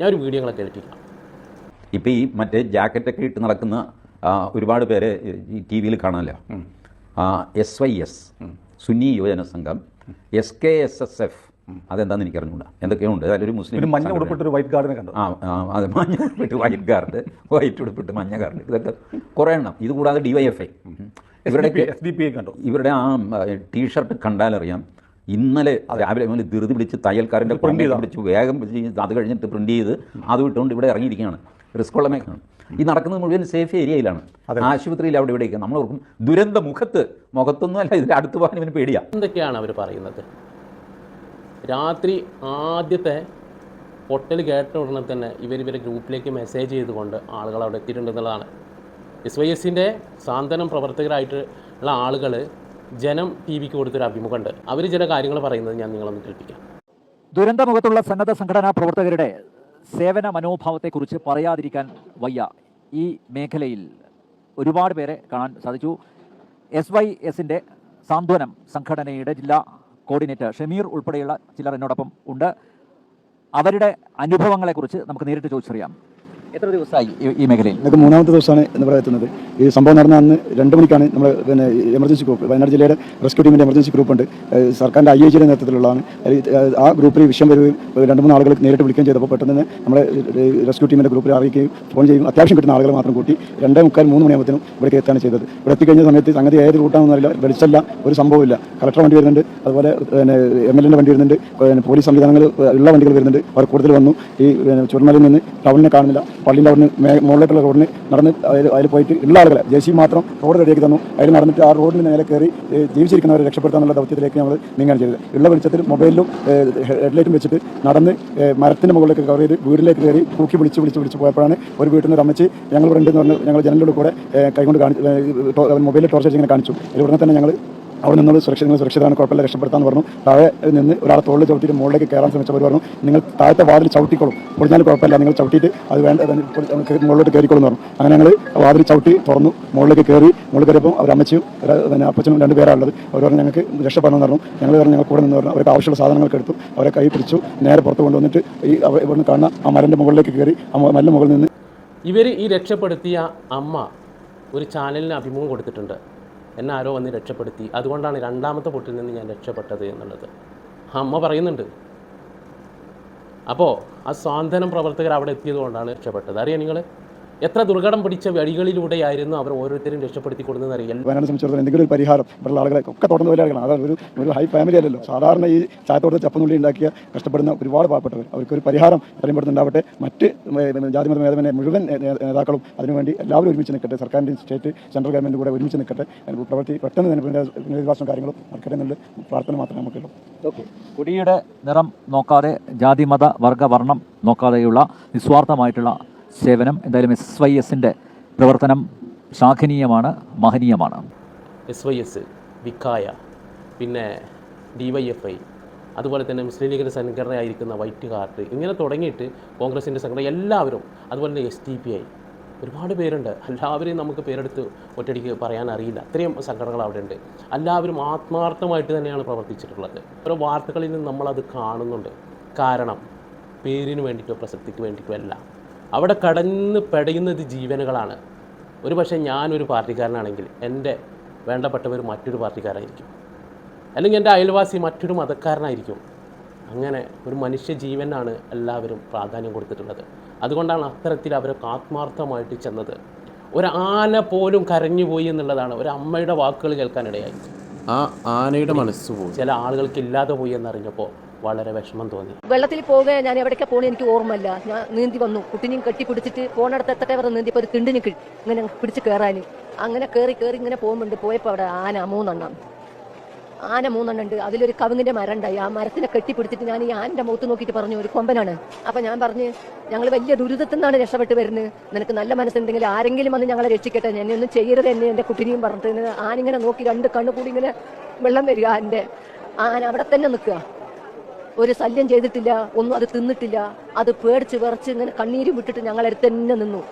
ഞാൻ ഒരു വീഡിയോകളൊക്കെ കേട്ടിരിക്കാം ഇപ്പോൾ ഈ മറ്റേ ജാക്കറ്റൊക്കെ ഇട്ട് നടക്കുന്ന ഒരുപാട് പേരെ ഈ ടി വിയിൽ കാണാമല്ലോ S Y S Sunni Yuvajana Sangham S K S S F അതെന്താണെന്ന് എനിക്ക് അറിഞ്ഞുകൂടാ എന്തൊക്കെയോ ഉണ്ട് അതിലൊരു മുസ്ലിം ഒരു മഞ്ഞ ഉടുപ്പിട്ട് ഉടുപ്പിട്ടൊരു വൈറ്റ് ഗാർഡിനെ കണ്ടു. ആ അതെ മഞ്ഞ ഉടുപ്പിട്ട് വൈറ്റ് ഗാർഡ് വൈറ്റ് ഉടുപ്പിട്ട് മഞ്ഞ ഗാർഡ് ഇതൊക്കെ കുറേ എണ്ണം. ഇത് കൂടാതെ ഡി വൈ എഫ് ഐ ഇവരുടെ എസ് ഡി പി ഐ കണ്ടു. ഇവരുടെ ആ ടീഷർട്ട് കണ്ടാലറിയാം. ഇന്നലെ രാവിലെ മുതൽ ധൃതി പിടിച്ച് തയ്യൽക്കാരന്റെ പ്രിന്റ് പിടിച്ച് വേഗം പിടിച്ച് അത് കഴിഞ്ഞിട്ട് പ്രിന്റ് ചെയ്ത് അത് വിട്ടുകൊണ്ട് ഇവിടെ ഇറങ്ങിയിരിക്കുകയാണ്. റിസ്ക് ഉള്ള മേഖലയാണ്. ഈ നടക്കുന്നത് മുഴുവൻ സേഫ് ഏരിയയിലാണ് ആശുപത്രിയിൽ അവിടെ ഇവിടെയൊക്കെ. നമ്മൾ ഓർക്കും ദുരന്ത മുഖത്ത് മുഖത്തൊന്നും അല്ല ഇതിന്റെ അടുത്ത് പോകാൻ ഇവന് പേടിയാ. എന്തൊക്കെയാണ് അവർ പറയുന്നത്? രാത്രി ആദ്യത്തെ പൊട്ടൽ കേട്ട ഉടനെ തന്നെ ഇവർ ഇവരെ ഗ്രൂപ്പിലേക്ക് മെസ്സേജ് ചെയ്തുകൊണ്ട് ആളുകൾ അവിടെ എത്തിയിട്ടുണ്ടെന്നുള്ളതാണ് എസ് വൈ എസിന്റെ സാന്ത്വനം പ്രവർത്തകരായിട്ടുള്ള ആളുകൾ ജനം ടി വിക്ക് കൊടുത്തൊരു അഭിമുഖമുണ്ട്. അവർ ചില കാര്യങ്ങൾ പറയുന്നത് ഞാൻ നിങ്ങളൊന്ന് കേൾപ്പിക്കാം. ദുരന്തമുഖത്തുള്ള സന്നദ്ധ സംഘടനാ പ്രവർത്തകരുടെ സേവന മനോഭാവത്തെക്കുറിച്ച് പറയാതിരിക്കാൻ വയ്യ. ഈ മേഖലയിൽ ഒരുപാട് പേരെ കാണാൻ സാധിച്ചു. എസ് വൈ എസിന്റെ സാന്ത്വനം സംഘടനയുടെ ജില്ലാ കോർഡിനേറ്റർ ഷമീർ ഉൾപ്പെടെയുള്ള ചിലർ എന്നോടൊപ്പം ഉണ്ട്. അവരുടെ അനുഭവങ്ങളെക്കുറിച്ച് നമുക്ക് നേരിട്ട് ചോദിച്ചറിയാം. എത്ര ദിവസമായി ഈ- മേഖലയിൽ? ഇതൊക്കെ മൂന്നാമത്തെ ദിവസമാണ് എന്ന് പറയുന്നത് ഈ സംഭവം നടന്ന അന്ന് രണ്ട് മണിക്കാണ് നമ്മൾ പിന്നെ എമർജൻസി ഗ്രൂപ്പ് വയനാട് ജില്ലയുടെ റെസ്ക്യൂ ടീമിന്റെ എമർജൻസി ഗ്രൂപ്പ് ഉണ്ട്. സർക്കാരിന്റെ ഐ എ ജിയുടെ നേതൃത്വത്തിലുള്ളതാണ്. ആ ഗ്രൂപ്പിൽ വിഷയം വരുകയും രണ്ട് മൂന്ന് ആളുകൾ നേരിട്ട് വിളിക്കുകയും ചെയ്തപ്പോൾ പെട്ടെന്ന് തന്നെ നമ്മളെ റെസ്ക്യൂ ടീമിന്റെ ഗ്രൂപ്പിൽ അറിയിക്കുകയും ഫോൺ ചെയ്യും അത്യാവശ്യം കിട്ടുന്ന ആളുകൾ മാത്രം കൂട്ടി രണ്ടേ മുക്കാൽ മൂന്ന് മണിയാകുമ്പോഴത്തേനും ഇവിടെ എത്താണ് ചെയ്തത്. ഇവിടെ എത്തിക്കഴിഞ്ഞ സമയത്ത് സംഗതി ഏത് റൂട്ടാണെന്നറിയില്ല വെളിച്ചല്ല ഒരു സംഭവമില്ല കളക്ടർ വണ്ടി വരുന്നുണ്ട്. അതുപോലെ പിന്നെ എം എൽ എന്റെ വണ്ടി വരുന്നുണ്ട്. പോലീസ് സംവിധാനങ്ങൾ ഉള്ള വണ്ടികൾ വരുന്നുണ്ട്. അവർ കൂടുതൽ വന്നു. ഈ ചുരുമലയിൽ നിന്ന് ടൗണിനെ കാണുന്നില്ല. പള്ളിന്റെ അവിടുന്ന് മുകളിലേക്കുള്ള റോഡിന് നടന്ന് അതിൽ പോയിട്ട് ഉള്ള ആളുകളെ ജെസി മാത്രം റോഡ് റെഡിയാക്കി തന്നു. അതിൽ നടന്നിട്ട് ആ റോഡിന് നേരെ കയറി ജീവിച്ചിരിക്കുന്നവരെ രക്ഷപ്പെടുത്താനുള്ള ദൗത്യത്തിലേക്ക് നമ്മൾ നീങ്ങാൻ ചെയ്തത്. ഉള്ള വെളിച്ചത്തിൽ മൊബൈലിലും ഹെഡ്ലൈറ്റും വെച്ചിട്ട് നടന്ന് മരത്തിന്റെ മുകളിലേക്ക് കവർ ചെയ്ത് വീട്ടിലേക്ക് കയറി തൂക്കി വിളിച്ച് വിളിച്ച് വിളിച്ച് പോയപ്പോഴാണ് ഒരു വീട്ടിൽ നിന്ന് അമ്മച്ചി ഞങ്ങൾ ഇവിടെ ഉണ്ടെന്ന് പറഞ്ഞ് ഞങ്ങൾ ജനലിലൂടെ കൂടെ കൈകൊണ്ട് കാണിച്ചു മൊബൈലിൽ ടോർച്ച് ഇങ്ങനെ കാണിച്ചു. ഉടനെ തന്നെ ഞങ്ങൾ അവിടെ നിങ്ങൾ സുരക്ഷ നിങ്ങൾ സുരക്ഷിതമാണ് കുഴപ്പമില്ല രക്ഷപ്പെടുത്താന്ന് പറഞ്ഞു. താഴെ നിന്ന് ഒരാൾ തോളിൽ ചവിട്ടിയിട്ട് മുകളിലേക്ക് കയറാൻ ശ്രമിച്ചവർ പറഞ്ഞു. നിങ്ങൾ താഴത്തെ വാതിൽ ചവിട്ടിക്കോളും. പൊളിഞ്ഞാൽ കുഴപ്പമില്ല നിങ്ങൾ ചവിട്ടിയിട്ട് അത് വേണ്ട മുകളിലോട്ട് കയറിക്കോളും എന്ന് പറഞ്ഞു. അങ്ങനെ ഞങ്ങൾ വാതിൽ ചവിട്ടി തുറന്നു മുകളിലേക്ക് കയറി മുകളിൽ കയറിയപ്പോൾ അവർ അമ്മച്ചിയും പിന്നെ അപ്പച്ചനും രണ്ട് പേരാണുള്ളത് അവർ പറഞ്ഞു ഞങ്ങൾക്ക് രക്ഷപ്പെടണം പറഞ്ഞു. ഞങ്ങൾ പറഞ്ഞു ഞങ്ങൾ കൂടെ നിന്ന് പറഞ്ഞു അവർക്ക് ആവശ്യമുള്ള സാധനങ്ങളൊക്കെ എടുത്തു അവരെ കൈ പിടിച്ചു നേരെ പുറത്ത് കൊണ്ടുവന്നിട്ട് ഈ ഇവിടുന്ന് കാണുന്ന ആ മരന്റെ മുകളിലേക്ക് കയറി ആ മല്ല മുകളിൽ നിന്ന് ഇവർ ഈ രക്ഷപ്പെടുത്തിയ അമ്മ ഒരു ചാനലിന് അഭിമുഖം കൊടുത്തിട്ടുണ്ട്. എന്നെ ആരോ വന്ന് രക്ഷപ്പെടുത്തി. അതുകൊണ്ടാണ് രണ്ടാമത്തെ പൊട്ടിൽ നിന്ന് ഞാൻ രക്ഷപ്പെട്ടത് എന്നുള്ളത്. ആ അമ്മ പറയുന്നുണ്ട്. അപ്പോൾ ആ സ്വാന്തനം പ്രവർത്തകർ അവിടെ എത്തിയത് കൊണ്ടാണ് രക്ഷപ്പെട്ടത്. അറിയാം നിങ്ങൾ എത്ര ദുർഘടം പിടിച്ച വഴികളിലൂടെയായിരുന്നു അവർ ഓരോരുത്തരും രക്ഷപ്പെടുത്തി കൊടുക്കുന്നത് അറിയാം. വയനാട് സംബന്ധിച്ചിടത്തോളം എന്തെങ്കിലും ഒരു പരിഹാരം ഇവിടെയുള്ള ആളുകളെ ഒക്കെ തുടർന്ന് തൊഴിലാളികളാണ്. അതായത് ഒരു ഒരു ഹൈ ഫാമിലി അല്ലല്ലോ. സാധാരണ ഈ ചായത്തോട്ട് ചപ്പനുള്ളി ഉണ്ടാക്കിയ കഷ്ടപ്പെടുന്ന ഒരുപാട് പാവപ്പെട്ടവർ. അവർക്ക് ഒരു പരിഹാരം എത്രയും പെട്ടെന്ന് ഉണ്ടാവട്ടെ. മറ്റ് ജാതി മത ഭേദമന്യേ മുഴുവൻ നേ- നേ- നേതാക്കളും അതിനുവേണ്ടി എല്ലാവരും ഒരുമിച്ച് നിൽക്കട്ടെ. സർക്കാരിന്റെയും സ്റ്റേറ്റ് സെൻട്രൽ ഗവൺമെന്റ് കൂടെ ഒരുമിച്ച് നിൽക്കട്ടെ. അതിന് പ്രവൃത്തി പെട്ടെന്ന് തന്നെ പുനരധിവാസം കാര്യങ്ങളും നടക്കട്ടെ എന്നുള്ള പ്രാർത്ഥന മാത്രമേ നമുക്കുള്ളൂ. കുടിയുടെ നിറം നോക്കാതെ ജാതി മത വർഗ വർണം നോക്കാതെയുള്ള നിസ്വാർത്ഥമായിട്ടുള്ള സേവനം. എന്തായാലും എസ് വൈ എസിന്റെ പ്രവർത്തനം ശാഖനീയമാണ് മഹനീയമാണ്. എസ് വൈ എസ് വിക്കായ പിന്നെ ഡി വൈ എഫ് ഐ അതുപോലെ തന്നെ മുസ്ലിം ലീഗിന്റെ സംഘടനയായിരിക്കുന്ന വൈറ്റ് കാർട്ട് ഇങ്ങനെ തുടങ്ങിയിട്ട് കോൺഗ്രസിന്റെ സംഘടന എല്ലാവരും അതുപോലെ തന്നെ എസ് ടി പി ഐ ഒരുപാട് പേരുണ്ട്. എല്ലാവരെയും നമുക്ക് പേരെടുത്ത് ഒറ്റയടിക്ക് പറയാൻ അറിയില്ല. അത്രയും സംഘടനകൾ അവിടെ ഉണ്ട് എല്ലാവരും ആത്മാർത്ഥമായിട്ട് തന്നെയാണ് പ്രവർത്തിച്ചിട്ടുള്ളത്. ഓരോ വാർത്തകളിൽ നിന്ന് നമ്മളത് കാണുന്നുണ്ട്. കാരണം പേരിന് വേണ്ടിയിട്ടോ പ്രസക്തിക്ക് വേണ്ടിയിട്ടോ അല്ല അവിടെ കടന്ന് പെടയുന്നത് ജീവനുകളാണ്. ഒരു പക്ഷേ ഞാനൊരു പാർട്ടിക്കാരനാണെങ്കിൽ എന്റെ വേണ്ടപ്പെട്ടവർ മറ്റൊരു പാർട്ടിക്കാരായിരിക്കും. അല്ലെങ്കിൽ എന്റെ അയൽവാസി മറ്റൊരു മതക്കാരനായിരിക്കും. അങ്ങനെ ഒരു മനുഷ്യ ജീവനാണ് എല്ലാവരും പ്രാധാന്യം കൊടുത്തിട്ടുള്ളത്. അതുകൊണ്ടാണ് അത്തരത്തിൽ അവരൊക്കെ ആത്മാർത്ഥമായിട്ട് ചെന്നത്. ഒരു ആന പോലും കരഞ്ഞുപോയി എന്നുള്ളതാണ് ഒരു അമ്മയുടെ വാക്കുകൾ കേൾക്കാനിടയായി. ആ ആനയുടെ മനസ്സ് പോയി. ചില ആളുകൾക്ക് ഇല്ലാതെ പോയി എന്നറിഞ്ഞപ്പോൾ വളരെ വിഷമം തോന്നി. വെള്ളത്തിൽ പോകുക ഞാൻ എവിടേക്ക് പോണേ എനിക്ക് ഓർമ്മയില്ല. ഞാൻ നീന്തി വന്നു. കുട്ടിനെയും കെട്ടിപ്പിടിച്ചിട്ട് പോണടുത്ത് എത്തട്ടെ വരെ നീന്തിയപ്പോൾ ഒരു തിണ്ടിന് ഇങ്ങനെ പിടിച്ച് കയറാൻ അങ്ങനെ കയറി കയറി ഇങ്ങനെ പോകുന്നുണ്ട് പോയപ്പോൾ അവിടെ ആന മൂന്നെണ്ണം. ആന മൂന്നെണ്ണം ഉണ്ട് അതിലൊരു കവുങ്ങിന്റെ മരം ഉണ്ടായി ആ മരത്തിനെ കെട്ടിപ്പിടിച്ചിട്ട് ഞാൻ ഈ ആനന്റെ മുഖത്ത് നോക്കിയിട്ട് പറഞ്ഞു ഒരു കൊമ്പനാണ്. അപ്പൊ ഞാൻ പറഞ്ഞ് ഞങ്ങൾ വലിയ ദുരിതത്തിൽ നിന്നാണ് രക്ഷപ്പെട്ട് വരുന്നത്. നിനക്ക് നല്ല മനസ്സുണ്ടെങ്കിൽ ആരെങ്കിലും വന്ന് ഞങ്ങളെ രക്ഷിക്കട്ടെ. എന്നെ ഒന്നും ചെയ്യരുത് എന്നെ എന്റെ കുട്ടിനെയും പറഞ്ഞിട്ട്. ആനിങ്ങനെ നോക്കി രണ്ട് കണ്ണുകൂടി ഇങ്ങനെ വെള്ളം വരിക ആന്റെ ആന അവിടെ തന്നെ നിൽക്കുക. ഒരു ശല്യം ചെയ്തിട്ടില്ല ഒന്നും അത് തിന്നിട്ടില്ല. അത് പേടിച്ച് വിറച്ച് ഇങ്ങനെ കണ്ണീരും വിട്ടിട്ട് ഞങ്ങളടുത്ത് തന്നെ നിന്നു.